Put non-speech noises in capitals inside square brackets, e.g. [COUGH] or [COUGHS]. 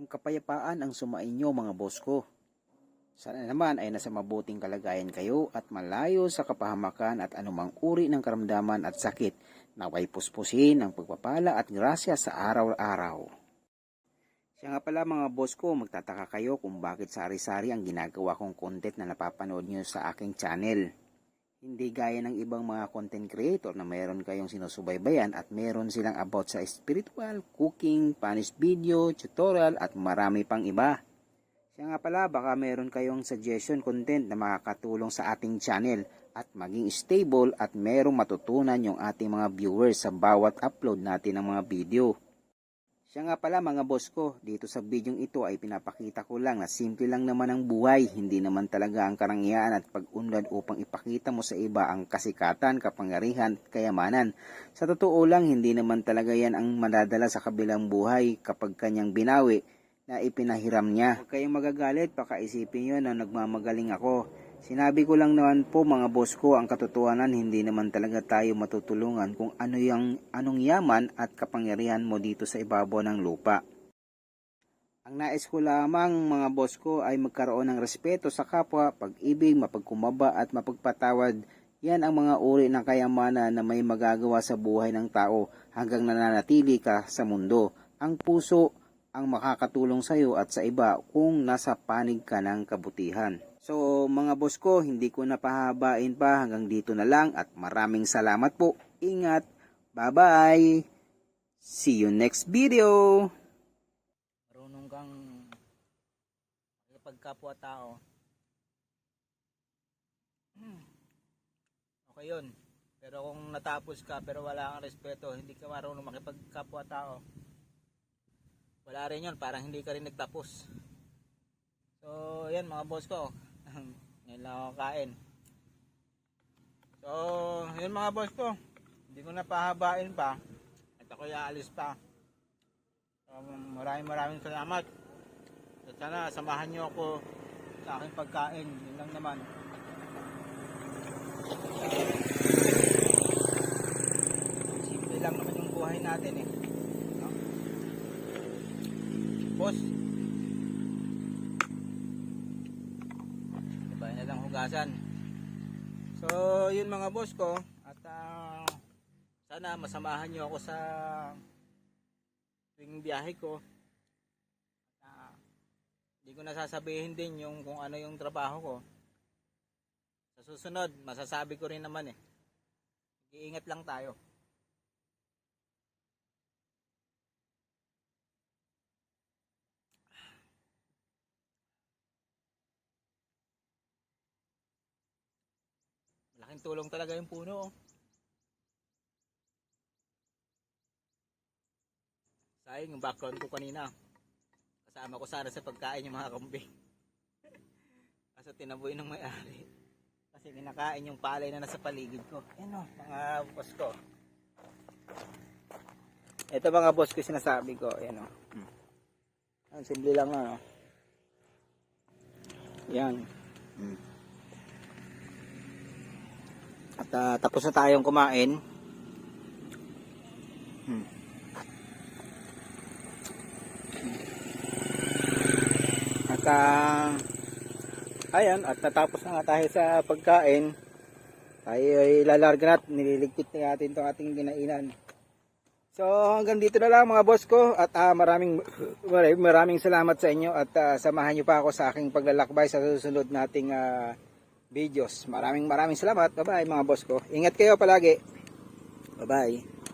Ang kapayapaan ang sumainyo mga boss ko. Sana naman ay nasa mabuting kalagayan kayo at malayo sa kapahamakan at anumang uri ng karamdaman at sakit naway puspusin ang pagpapala at grasya sa araw-araw. Siya nga pala mga boss ko, magtataka kayo kung bakit sari-sari ang ginagawa kong content na napapanood nyo sa aking channel. Hindi gaya ng ibang mga content creator na mayroon kayong sinusubaybayan at meron silang about sa spiritual, cooking, panis video, tutorial at marami pang iba. Siya nga pala baka meron kayong suggestion content na makakatulong sa ating channel at maging stable at merong matutunan yung ating mga viewers sa bawat upload natin ng mga video. Siya nga pala mga boss ko, dito sa bidyong ito ay pinapakita ko lang na simple lang naman ang buhay, hindi naman talaga ang karangyaan at pag-unlad upang ipakita mo sa iba ang kasikatan, kapangyarihan, at kayamanan. Sa totoo lang, hindi naman talaga yan ang madadala sa kabilang buhay kapag kanyang binawi na ipinahiram niya. Huwag kayong magagalit, pakaisipin nyo na nagmamagaling ako. Sinabi ko lang naman po mga boss ko, ang katotohanan hindi naman talaga tayo matutulungan kung ano yung anong yaman at kapangyarihan mo dito sa ibabaw ng lupa. Ang nais ko lamang mga boss ko ay magkaroon ng respeto sa kapwa, pag-ibig, mapagkumaba at mapagpatawad. Yan ang mga uri ng kayamanan na may magagawa sa buhay ng tao hanggang nananatili ka sa mundo. Ang puso ang makakatulong sa iyo at sa iba kung nasa panig ka ng kabutihan. So mga boss ko, hindi ko na pahabain pa hanggang dito na lang at maraming salamat po. Ingat. Bye-bye. See you next video. marunong kang pagkapwa-tao. Okay yun. Pero kung natapos ka pero wala kang respeto, hindi ka marunong makipagkapwa-tao. Wala rin yun, parang hindi ka rin nagtapos. So, yan mga boss ko. [COUGHS] Ngayon lang ako kain. So, yun mga boss ko. Hindi ko na pahabain pa. At ako'y aalis pa. Um, maraming maraming salamat. At sana samahan niyo ako sa aking pagkain. Yun lang naman. Simple lang naman yung buhay natin eh. Boss. Hugasan. So, yun mga boss ko. At ah, sana masamahan niyo ako sa tuwing biyahe ko na hindi ko nasasabihin din yung kung ano yung trabaho ko sa susunod masasabi ko rin naman eh iingat lang tayo malaking tulong talaga yung puno oh. Sayang yung background ko kanina. Kasama ko sana sa pagkain yung mga kambing. [LAUGHS] Kaso tinaboy ng may-ari. Kasi kinakain yung palay na nasa paligid ko. Yan o, mga boss ko. Ito mga boss ko sinasabi ko. Yan o. Hmm. Ang simple lang ano. Yan. Hmm. At ah, tapos na tayong kumain. Hmm. At ah, ayan, at natapos na nga tayo sa pagkain. Tayo ay lalarga na at nililigpit na natin itong ating kinainan. So hanggang dito na lang mga boss ko at ah, maraming maraming salamat sa inyo at ah, samahan niyo pa ako sa aking paglalakbay sa susunod nating ah, videos. Maraming maraming salamat. Bye-bye mga boss ko. Ingat kayo palagi. Bye-bye.